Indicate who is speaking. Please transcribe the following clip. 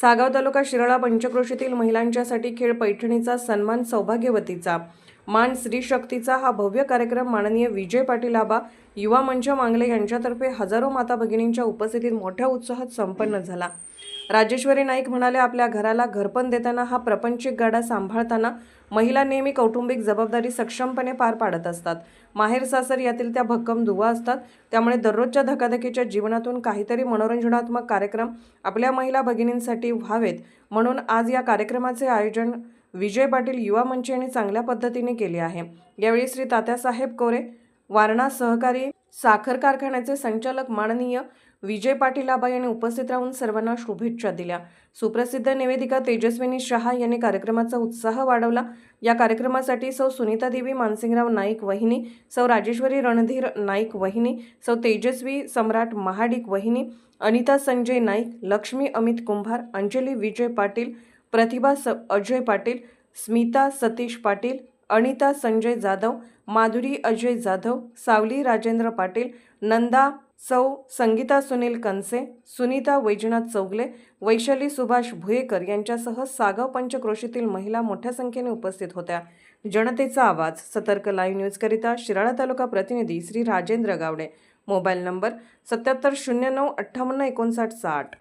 Speaker 1: सागाव तालुका शिराळा पंचक्रोशीतील महिलांच्यासाठी खेळ पैठणीचा सन्मान सौभाग्यवतीचा. मान स्त्रीशक्तीचा हा भव्य कार्यक्रम माननीय विजय पाटील आबा युवा मंच मांगले यांच्यातर्फे हजारो माता भगिनींच्या उपस्थितीत मोठ्या उत्साहात संपन्न झाला. राजेश्वरी नाईक म्हणाले आपल्या घराला घरपण देताना हा प्रपंचिक गाडा सांभाळताना महिला नेहमी कौटुंबिक जबाबदारी सक्षमपणे पार पाडत असतात. माहेर सासर यातील त्या भक्कम दुवा असतात. त्यामुळे दररोजच्या धकाधकीच्या जीवनातून काहीतरी मनोरंजनात्मक कार्यक्रम आपल्या महिला भगिनींसाठी व्हावेत. म्हणून आज या कार्यक्रमाचे आयोजन विजय पाटील युवा मंच यांनी चांगल्या पद्धतीने केले आहे. यावेळी श्री तात्यासाहेब कोरे वारणा सहकारी साखर कारखान्याचे संचालक माननीय विजय पाटीलाबाई यांनी उपस्थित राहून सर्वांना शुभेच्छा दिल्या. सुप्रसिद्ध निवेदिका तेजस्विनी शहा यांनी कार्यक्रमाचा उत्साह वाढवला. या कार्यक्रमासाठी सौ सुनीता देवी मानसिंगराव नाईक वहिनी सौ राजेश्वरी रणधीर नाईक वहिनी सौ तेजस्वी सम्राट महाडिक वहिनी अनिता संजय नाईक लक्ष्मी अमित कुंभार अंजली विजय पाटील प्रतिभा स अजय पाटील स्मिता सतीश पाटील अनिता संजय जाधव माधुरी अजय जाधव सावली राजेंद्र पाटील नंदा सौ संगीता सुनील कनसे सुनीता वैजनाथ चौगले वैशाली सुभाष भुयेकर यांच्यासह सागाव पंचक्रोशीतील महिला मोठ्या संख्येने उपस्थित होत्या. जनतेचा आवाज सतर्क लाईव्ह न्यूजकरिता शिराळा तालुका प्रतिनिधी श्री राजेंद्र गावडे. मोबाईल नंबर सत्याहत्तर शून्य नऊ अठ्ठावन्न एकोणसाठ साठ.